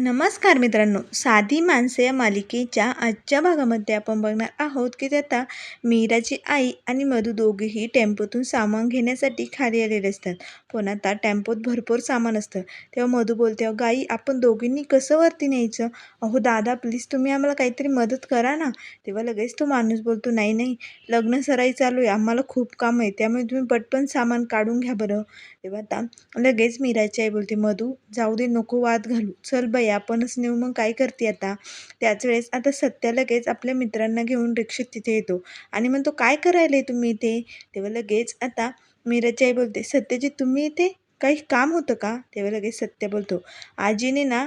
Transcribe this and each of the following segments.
नमस्कार मित्रांनो साधी माणसे या मालिकेच्या आजच्या भागामध्ये आपण बघणार आहोत की आता मीराची आई आणि मधू दोघेही टेम्पोतून सामान घेण्यासाठी खाली आलेले असतात. पण आता टेम्पोत भरपूर सामान असतं. तेव्हा मधू बोलते अहो गाई आपण दोघींनी कसं वरती न्यायचं? अहो दादा प्लीज तुम्ही आम्हाला काहीतरी मदत करा ना. तेव्हा लगेच तो माणूस बोलतो नाही नाही लग्न सराई चालू आहे. आम्हाला खूप काम आहे. त्यामुळे तुम्ही पटपण सामान काढून घ्या बरं. तेव्हा आता लगेच मीराची आई बोलते मधू जाऊ दे नको वाद घालू. चल बाई आपणच नेऊ. मग काय करते आता? त्याच वेळेस आता सत्या लगेच आपल्या मित्रांना घेऊन रिक्षेत तिथे येतो. आणि मग तो काय करायला तुम्ही इथे? तेव्हा लगेच आता मीराची आई बोलते सत्यजित तुम्ही इथे काही काम होतं का? तेव्हा लगेच सत्य बोलतो आजीने ना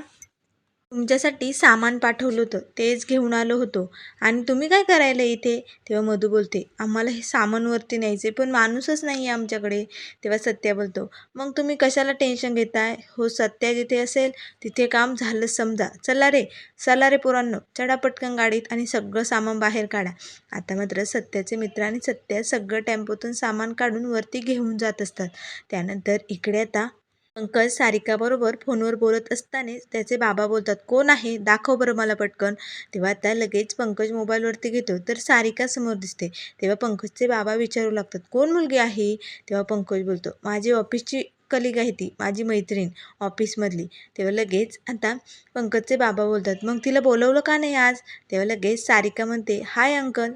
तुमच्यासाठी सामान पाठवलं होतं तेच घेऊन आलो होतो. आणि तुम्ही काय करायला इथे? तेव्हा मधू बोलते आम्हाला हे सामान वरती न्यायचे पण माणूसच नाही आहे आमच्याकडे. तेव्हा सत्या बोलतो मग तुम्ही कशाला टेन्शन घेताय? हो सत्या जिथे असेल तिथे काम झालं समजा. चला रे चला रे पोरांनो चढा पटकन गाडीत आणि सगळं सामान बाहेर काढा. आता मात्र सत्याचे मित्र आणि सत्या सगळं टेम्पोतून सामान काढून वरती घेऊन जात असतात. त्यानंतर इकडे आता पंकज सारिकाबरोबर फोनवर बोलत असतानाच त्याचे बाबा बोलतात कोण आहे? दाखव बरं मला पटकन. तेव्हा आता लगेच पंकज मोबाईलवरती घेतो. तर सारिका समोर दिसते. तेव्हा पंकजचे बाबा विचारू लागतात कोण मुलगी आहे? तेव्हा पंकज बोलतो माझी ऑफिसची कलिग आहे ती माझी मैत्रीण ऑफिसमधली. तेव्हा लगेच आता पंकजचे बाबा बोलतात मग तिला बोलवलं का नाही आज? तेव्हा लगेच सारिका म्हणते हाय अंकल.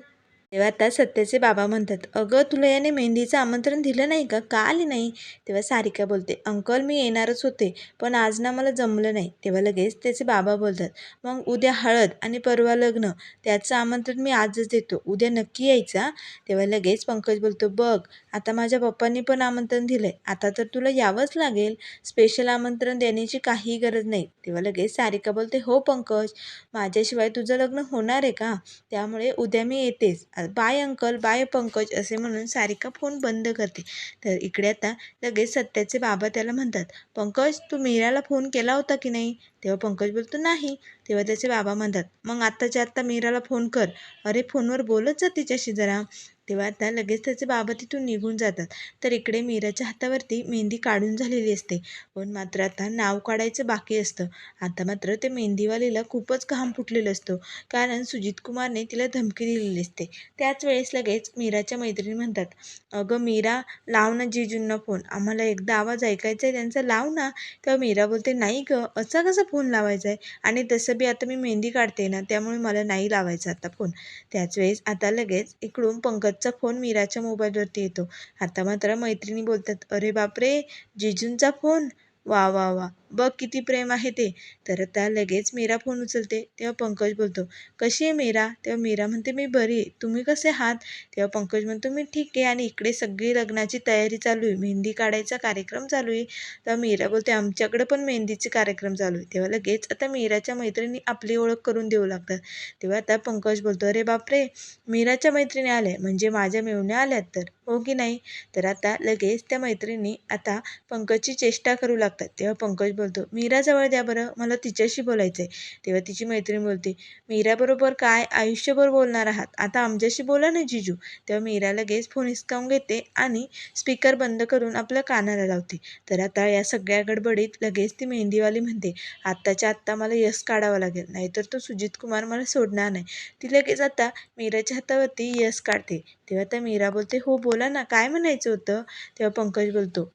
तेव्हा आता सत्याचे बाबा म्हणतात अगं तुला याने मेहंदीचं आमंत्रण दिलं नाही का? का आली नाही? तेव्हा सारिका बोलते अंकल मी येणारच होते पण आज ना मला जमलं नाही. तेव्हा लगेच त्याचे बाबा बोलतात मग उद्या हळद आणि परवा लग्न त्याचं आमंत्रण मी आजच देतो उद्या नक्की यायचा तेव्हा लगेच पंकज बोलतो बघ आता माझ्या पप्पांनी पण आमंत्रण दिलं आहे आता तर तुला यावंच लागेल स्पेशल आमंत्रण देण्याची काही गरज नाही. तेव्हा लगेच सारिका बोलते हो पंकज माझ्याशिवाय तुझं लग्न होणार आहे का? त्यामुळे उद्या मी येतेच बाय अंकल बाय पंकज असे म्हणून सारिका फोन बंद करते. तर इकडे आता लगेच सत्याचे बाबा त्याला म्हणतात पंकज तू मीराला फोन केला होता की नाही? तेव्हा पंकज बोलतो नाही. तेव्हा त्याचे बाबा म्हणतात मग आत्ताच्या आत्ता मीराला फोन कर. अरे फोनवर बोलत जा तिच्याशी जरा. तेव्हा आता लगेच त्याचे बाबा तिथून निघून जातात. तर इकडे मीराच्या हातावरती मेहंदी काढून झालेली असते. पण मात्र आता नाव काढायचं बाकी असतं. आता मात्र ते मेहंदीवालीला खूपच घाम फुटलेलं असतो. कारण सुजित कुमारने तिला धमकी दिलेली असते. त्याच वेळेस लगेच मीराच्या मैत्रिणी म्हणतात अगं मीरा लाव ना जीजूंना फोन आम्हाला एकदा आवाज ऐकायचा आहे त्यांचा लाव ना. तेव्हा मीरा बोलते नाही गं असा कसा फोन लावायचा आहे आणि तसं बी आता मी मेहंदी काढते ना त्यामुळे मला नाही लावायचा आता फोन त्याच वेळेस आता लगेच इकडून पंकज पंकजचा फोन मीराच्या मोबाईलवरती येतो. आता मात्र मैत्रिणी बोलतात अरे बापरे जिजूंचा फोन वा वा वा. बघ किती प्रेम आहे ते. तर त्या लगेच मीरा फोन उचलते. तेव्हा पंकज बोलतो कशी आहे मीरा? तेव्हा मीरा म्हणते मी बरी आहे. तुम्ही कसे आहात? तेव्हा पंकज म्हणतो मी ठीक आहे आणि इकडे सगळी लग्नाची तयारी चालू आहे. मेहंदी काढायचा कार्यक्रम चालू आहे. तेव्हा मीरा बोलते आमच्याकडे पण मेहंदीचे कार्यक्रम चालू आहे. तेव्हा लगेच आता मीराच्या मैत्रिणी आपली ओळख करून देऊ लागतात. तेव्हा आता पंकज बोलतो अरे बापरे! मीराच्या मैत्रिणी आल्या. म्हणजे माझ्या मेवण्या आल्यात तर. हो की नाही? तर आता लगेच त्या मैत्रिणी आता पंकजची चेष्टा करू लागतात. तेव्हा पंकज बोलतो मीराजवळ द्या बरं मला तिच्याशी बोलायचं आहे तेव्हा तिची मैत्रीण बोलते मीराबरोबर काय आयुष्यभर बोलणार आहात? आता आमच्याशी बोला ना जिजू. तेव्हा मीरा लगेच फोन हिसकावून घेते आणि स्पीकर बंद करून आपल्या कानाला लावते. तर आता या सगळ्या गडबडीत लगेच ती मेहंदीवाली म्हणते आत्ताच्या आत्ता मला यश काढावा लागेल नाहीतर तो सुजित कुमार मला सोडणार नाही. ती लगेच आता मीराच्या हातावरती यश काढते. तेव्हा त्या मीरा बोलते हो बोल ना काय म्हणायचं होतं? तेव्हा पंकज बोलतो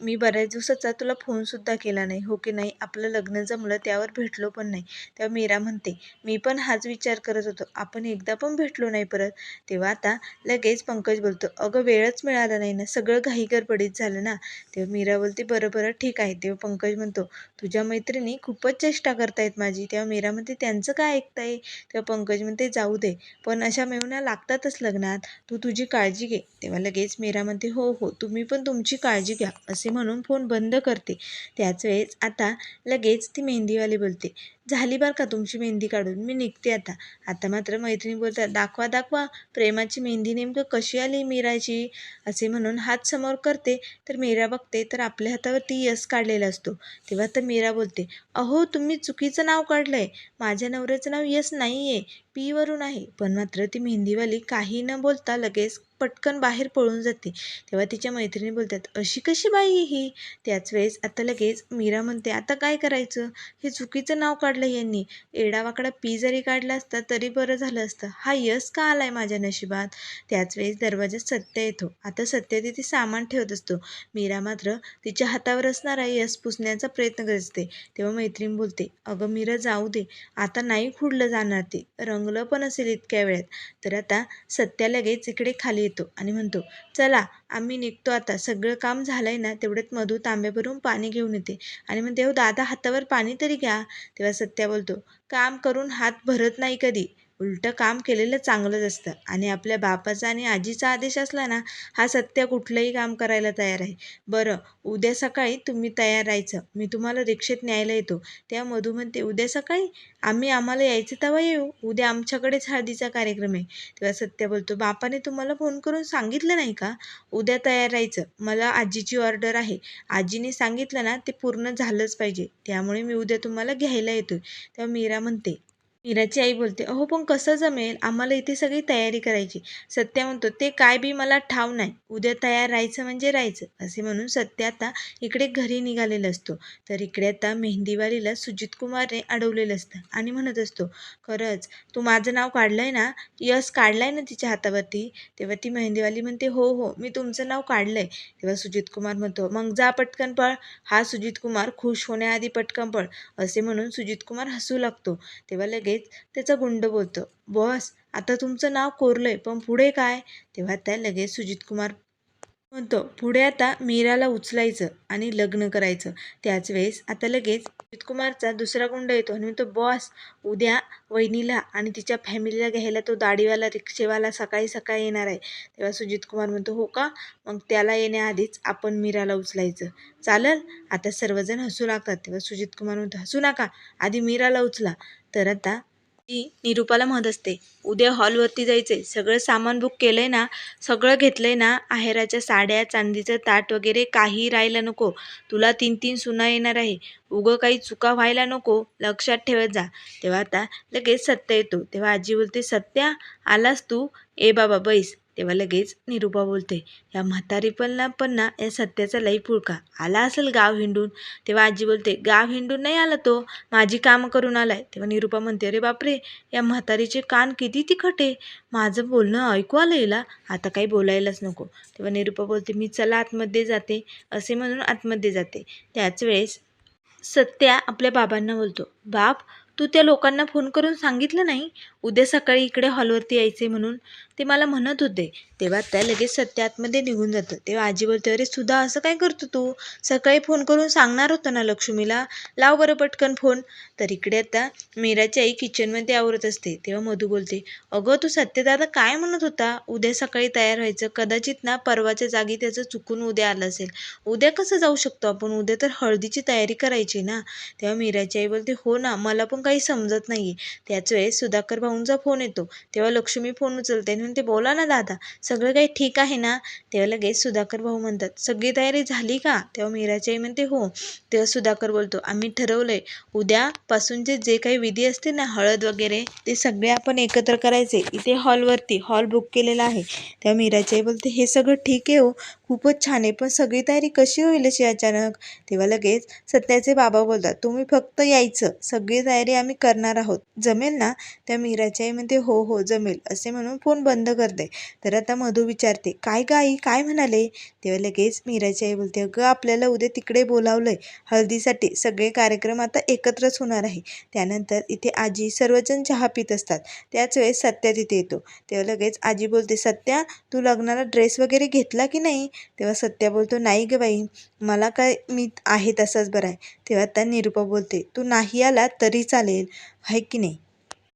मी बऱ्याच दिवसाचा तुला फोनसुद्धा केला नाही हो की नाही? आपलं लग्न जमलं त्यावर भेटलो पण नाही. तेव्हा मीरा म्हणते मी पण हाच विचार करत होतो. आपण एकदा पण भेटलो नाही परत. तेव्हा आता लगेच पंकज बोलतो अगं वेळच मिळाला नाही ना. सगळं घाई गडबडीत झालं ना. तेव्हा मीरा बोलते बरं बरं ठीक आहे. तेव्हा पंकज म्हणतो तुझ्या मैत्रिणी खूपच चेष्टा करतायत माझी. तेव्हा मीरा म्हणते त्यांचं काय ऐकताय? तेव्हा पंकज म्हणते जाऊ दे. पण अशा मेवण्या लागतातच लग्नात. तू तुझी काळजी घे. तेव्हा लगेच मीरा म्हणते हो हो. तुम्ही पण तुमची काळजी घ्या. असे म्हणून फोन बंद करते. त्याच वेळेस आता लगेच ती मेहंदीवाली बोलते झाली बरं का तुमची मेहंदी काढून? मी निघते आता. आता मात्र मैत्रिणी बोलतात दाखवा दाखवा प्रेमाची मेहंदी नेमकं कशी आली मीराची? असे म्हणून हात समोर करते तर मीरा बघते तर आपल्या हातावरती यस काढलेला असतो. तेव्हा तर मीरा बोलते अहो तुम्ही चुकीचं नाव काढलं आहे माझ्या नवऱ्याचं नाव यस नाही आहे पीवरून आहे. पण मात्र ती मेहंदीवाली काही न बोलता लगेच पटकन बाहेर पळून जाते. तेव्हा तिच्या मैत्रिणी बोलतात अशी कशी बाई ही? त्याच वेळेस आता लगेच मीरा म्हणते आता काय करायचं? हे चुकीचं नाव काढलं यांनी. एडावाकडा पी जरी काढला असता तरी बरं झालं असतं. हा यश का आलाय माझ्या नशिबात? त्याच वेळेस दरवाजात सत्य येतो. आता सत्य तिथे सामान ठेवत असतो. मीरा मात्र तिच्या हातावर असणारा यश पुसण्याचा प्रयत्न करत. असते तेव्हा मैत्रीण बोलते अगं मीरा जाऊ दे. आता नाही खुडलं जाणार ते. रंगलं पण असेल इतक्या वेळात. तर आता सत्या लगेच इकडे खाली येतो आणि म्हणतो चला आम्ही निघतो आता. सगळं काम झालंय ना तेवढ्यात मधू तांब्याभरून भरून पाणी घेऊन येते. आणि म्हणते हो दादा हातावर पाणी तरी घ्या. तेव्हा सत्या बोलतो काम करून हात भरत नाही कधी. उलटं काम केलेलं चांगलंच असतं. आणि आपल्या बापाचा आणि आजीचा आदेश असला ना हा सत्य कुठलंही काम करायला तयार आहे. बरं उद्या सकाळी तुम्ही तयार राहायचं. मी तुम्हाला रिक्षेत न्यायला येतो. त्या मधू म्हणते उद्या सकाळी? आम्ही आम्हाला यायचं तेव्हा येऊ. उद्या आमच्याकडेच हळदीचा कार्यक्रम आहे. तेव्हा सत्य बोलतो बापाने तुम्हाला फोन करून सांगितलं नाही का? उद्या तयार राहायचं. मला आजीची ऑर्डर आहे. आजीने सांगितलं ना ते पूर्ण झालंच पाहिजे. त्यामुळे मी उद्या तुम्हाला घ्यायला येतो तेव्हा मीरा म्हणते मीराची आई बोलते अहो पण कसं जमेल? आम्हाला इथे सगळी तयारी करायची. सत्या म्हणतो ते काय बी मला ठाव नाही. उद्या तयार राहायचं म्हणजे राहायचं. असे म्हणून सत्या आता इकडे घरी निघालेला असतो. तर इकडे आता मेहंदीवालीला सुजित कुमारने अडवलेलं असतं आणि म्हणत असतो खरंच तू माझं नाव काढलंय ना? यस काढलंय ना तिच्या हातावरती? तेव्हा ती मेहंदीवाली म्हणते हो हो मी तुमचं नाव काढलंय. तेव्हा सुजित कुमार म्हणतो मग जा पटकन पळ. हा सुजित कुमार खुश होण्याआधी पटकन पळ. असे म्हणून सुजित कुमार हसू लागतो. तेव्हा लगेच त्याचा गुंड बोलतो बॉस आता तुमचं नाव कोरलंय पण पुढे काय? तेव्हा त्या लगेच सुजित कुमार म्हणतो पुढे आता मीराला उचलायचं आणि लग्न करायचं त्याच वेळेस आता लगेच सुजित कुमारचा दुसरा गुंड येतो आणि म्हणतो बॉस उद्या वहिनीला आणि तिच्या फॅमिलीला घ्यायला तो दाढीवाला रिक्षेवाला सकाळी सकाळी येणार आहे तेव्हा सुजित कुमार म्हणतो हो का? मग त्याला येण्याआधीच आपण मीराला उचलायचं. चालल? आता सर्वजण हसू लागतात. तेव्हा सुजित कुमार म्हणतो हसू नका. आधी मीराला उचला. तर आता ती निरूपाला म्हणत असते उद्या हॉलवरती जायचंय. सगळं सामान बुक केलंय ना सगळं घेतलंय ना आहेराच्या साड्या चांदीचं ताट वगैरे काही राहायला नको. तुला तीन तीन सुना येणार आहे. उगं काही चुका व्हायला नको. लक्षात ठेवत जा. तेव्हा आता लगेच सत्य येतो. तेव्हा आजी बोलते सत्या आलास तू? ए बाबा बैस. तेव्हा लगेच निरूपा बोलते या म्हातारी पण ना पण ना या सत्याचा लई पुळका. आला असेल गाव हिंडून. तेव्हा आजी बोलते गाव हिंडून नाही आला तो? माझी कामं करून आलाय. तेव्हा निरूपा म्हणते अरे बापरे या म्हातारीचे कान किती तिखटे माझं बोलणं ऐकू आलं हिला. आता काही बोलायलाच नको. तेव्हा निरूपा बोलते मी चला आतमध्ये जाते. असे म्हणून आतमध्ये जाते. त्याच वेळेस सत्या आपल्या बाबांना बोलतो बाप तू त्या लोकांना फोन करून सांगितलं नाही? उद्या सकाळी इकडे हॉलवरती यायचे म्हणून ते मला म्हणत होते. तेव्हा त्या लगेच सत्य आतमध्ये निघून जातं. तेव्हा आजी बोलते अरे सुद्धा असं काय करतो तू? सकाळी फोन करून सांगणार होतं ना लक्ष्मीला? लाव बरं पटकन फोन तर इकडे आता मीराची आई किचनमध्ये आवरत असते. तेव्हा मधू बोलते अगं तू सत्यदादा काय म्हणत होता? उद्या सकाळी तयार व्हायचं. कदाचित ना परवाच्या जागी त्याचं चुकून उद्या आलं असेल. उद्या कसं जाऊ शकतो आपण? उद्या तर हळदीची तयारी करायची ना. तेव्हा मीराची आई बोलते हो ना मला पण काही समजत नाही त्याच वेळेस सुधाकर भाऊंचा फोन येतो. तेव्हा लक्ष्मी फोन उचलते. आणि ते बोला ना दादा सगळं काही ठीक आहे ना? तेव्हा लगेच सुधाकर भाऊ म्हणतात सगळी तयारी झाली का? तेव्हा मीराची आई म्हणते हो. तेव्हा सुधाकर बोलतो आम्ही ठरवलंय उद्यापासूनचे जे काही विधी असते ना हळद वगैरे ते सगळे आपण एकत्र करायचे. इथे हॉलवरती हॉल बुक केलेला आहे. तेव्हा मीराची आई बोलते हे सगळं ठीक आहे हो खूपच छान आहे. पण सगळी तयारी कशी होईल अशी अचानक? तेव्हा लगेच सत्याचे बाबा बोलतात तुम्ही फक्त यायचं. सगळी तयारी आम्ही करणार आहोत. जमेल ना त्या मीराची आई म्हणते हो हो जमेल असे म्हणून फोन बंद करते. तर आता मधू विचारते काय गाई आई? काय म्हणाले तेव्हा लगेच मीराची आई बोलते अगं आपल्याला उद्या तिकडे बोलावलंय. हळदीसाठी सगळे कार्यक्रम आता एकत्रच होणार आहे. त्यानंतर इथे आजी सर्वजण चहा पित असतात. त्याच वेळेस सत्या तिथे येतो. तेव्हा लगेच आजी बोलते सत्या तू लग्नाला ड्रेस वगैरे घेतला की नाही? तेव्हा सत्या बोलतो नाही ग बाई मला काय मी आहे तसाच बरा आहे. तेव्हा त्या निरूपा बोलते तू नाही आला तरी चालेल आहे की नाही?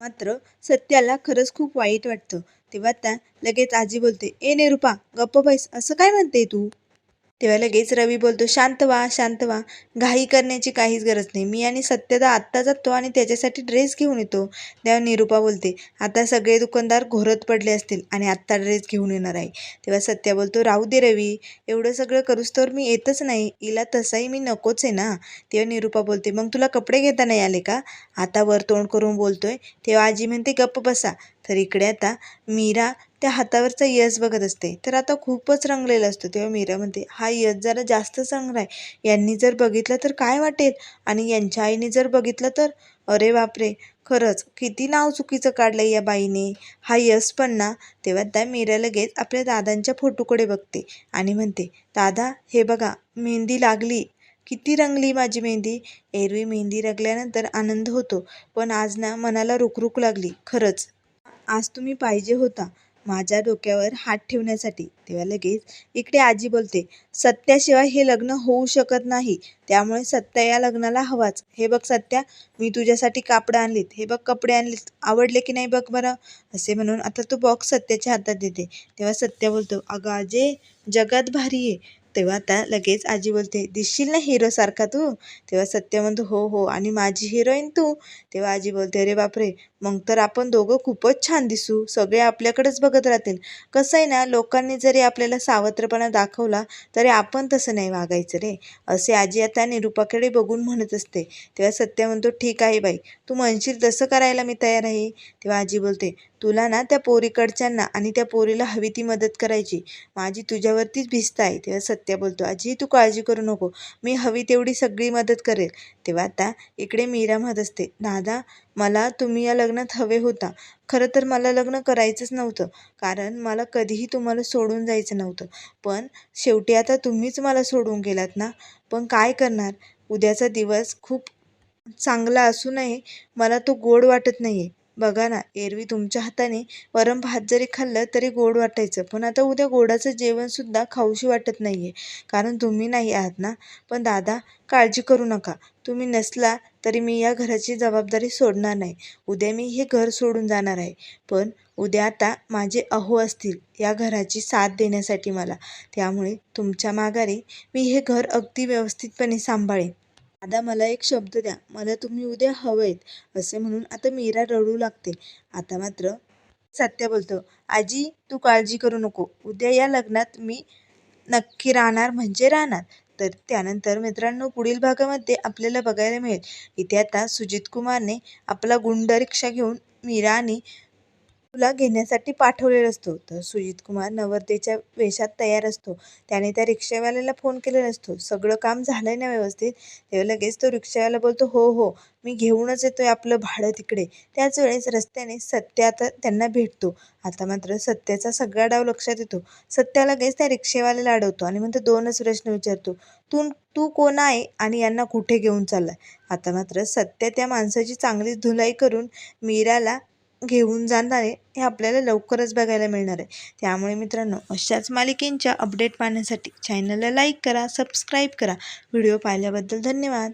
मात्र सत्याला खरंच खूप वाईट वाटतं. तेव्हा त्या लगेच आजी बोलते ए निरूपा गप्प बैस असं काय म्हणते तू? तेव्हा लगेच रवी बोलतो शांत व्हा शांत व्हा. घाई करण्याची काहीच गरज नाही. मी आणि सत्यदा आत्ता जातो आणि त्याच्यासाठी ड्रेस घेऊन येतो. तेव्हा निरूपा बोलते आता सगळे दुकानदार घोरत पडले असतील आणि आत्ता ड्रेस घेऊन येणार आहे. तेव्हा सत्या बोलतो राहू दे रवी. एवढं सगळं करूस तर मी येतच नाही. इला तसाही मी नकोच आहे ना. तेव्हा निरूपा बोलते मग तुला कपडे घेता नाही आले का? आता वर तोंड करून बोलतोय तेव्हा आजी म्हणते गप्प बसा. तर इकडे आता मीरा त्या हातावरचा यश बघत असते. तर आता खूपच रंगलेला असतो. तेव्हा मीरा म्हणते हा यश जरा जास्तच रंगला आहे. यांनी जर बघितलं तर काय वाटेल? आणि यांच्या आईने जर बघितलं तर? अरे बापरे! खरंच किती नाव चुकीचं काढलं या बाईने. हा यश पण ना? तेव्हा त्या मीरा लगेच आपल्या दादांच्या फोटोकडे बघते आणि म्हणते दादा हे बघा मेहंदी लागली. किती रंगली माझी मेहंदी. एरवी मेहंदी रंगल्यानंतर आनंद होतो. पण आज ना मनाला रुकरुक लागली. खरंच. आज तुम्ही पाहिजे होता. माझ्या डोक्यावर हात ठेवण्यासाठी. तेव्हा लगेच इकडे आजी बोलते सत्याशिवाय हे लग्न होऊ शकत नाही. त्यामुळे सत्या या लग्नाला हवाच. हे बघ सत्या मी तुझ्यासाठी कापडं आणलीत. हे बघ कपडे आणलीत. आवडले की नाही बघ बरं. असे म्हणून आता तो बॉक्स सत्याच्या हातात देते. तेव्हा सत्या बोलतो अगं आजे जगात भारी आहे. तेव्हा आता लगेच आजी बोलते दिसशील ना हिरोसारखा तू? तेव्हा सत्य म्हणतो हो हो आणि माझी हिरोईन तू? तेव्हा आजी बोलते अरे बापरे मग तर आपण दोघं खूपच छान दिसू सगळे आपल्याकडेच बघत राहतील. कसं आहे ना लोकांनी जरी आपल्याला सावत्रपणा दाखवला तरी आपण तसं नाही वागायचं रे. असे आजी आता निरूपाकडे बघून म्हणत असते. तेव्हा सत्य म्हणतो ठीक आहे बाई तू म्हणशील तसं करायला मी तयार आहे. तेव्हा आजी बोलते तुला ना त्या पोरीकडच्यांना आणि त्या पोरीला हवी ती मदत करायची. माझी तुझ्यावरतीच भिस्त आहे तेव्हा सत्य बोलतो आजी तू काळजी करू नको. मी हवी तेवढी सगळी मदत करेल. तेव्हा आता इकडे मीरा म्हणत असते दादा मला तुम्ही या लग्नात हवे होता. खरं तर मला लग्न करायचंच नव्हतं कारण मला कधीही तुम्हाला सोडून जायचं नव्हतं. पण शेवटी आता तुम्हीच मला सोडून गेलात ना? पण काय करणार? उद्याचा दिवस खूप चांगला असूनही मला तो गोड वाटत नाही आहे बघा ना एरवी तुमच्या हाताने वरण भात जरी खाल्लं तरी गोड वाटायचं. पण आता उद्या गोडाचं जेवणसुद्धा खाऊशी वाटत नाही आहे कारण तुम्ही नाही आहात ना? पण दादा काळजी करू नका. तुम्ही नसला तरी मी या घराची जबाबदारी सोडणार नाही. उद्या मी हे घर सोडून जाणार आहे. पण उद्या आता माझे अहो असतील या घराची साथ देण्यासाठी मला. त्यामुळे तुमच्या माघारी मी हे घर अगदी व्यवस्थितपणे सांभाळेन. दादा मला एक शब्द द्या. मला तुम्ही उद्या हवेत असे म्हणून आता मीरा रडू लागते. आता मात्र सत्य बोलतो. आजी तू काळजी करू नको. उद्या या लग्नात मी नक्की राहणार म्हणजे राहणार. तर त्यानंतर मित्रांनो पुढील भागामध्ये आपल्याला बघायला मिळेल. इथे आता सुजित कुमारने आपला गुंड रिक्षा घेऊन मीरा आणि तुला घेण्यासाठी पाठवलेला असतो. तर सुजित कुमार नवरदेच्या वेशात तयार असतो. त्याने त्या रिक्षावाल्याला फोन केलेला असतो सगळं काम झालं ना व्यवस्थित? तेव्हा लगेच तो रिक्षावाला बोलतो हो हो मी घेऊनच येतोय आपलं भाडं तिकडे. त्याच वेळेस रस्त्याने सत्य आता त्यांना भेटतो. आता मात्र सत्याचा सगळा डाव लक्षात येतो. सत्या लगेच त्या रिक्षेवाल्याला अडवतो आणि म्हणतो दोनच प्रश्न विचारतो. तू तू कोण आहे आणि यांना कुठे घेऊन चाललाय? आता मात्र सत्य त्या माणसाची चांगलीच धुलाई करून मीराला घेऊन जाणार आहे हे आपल्याला लवकरच बघायला मिळणार आहे. त्यामुळे मित्रांनो अशाच मालिकेंच्या अपडेट पाहण्यासाठी चॅनलला लाईक करा सबस्क्राईब करा. व्हिडिओ पाहिल्याबद्दल धन्यवाद.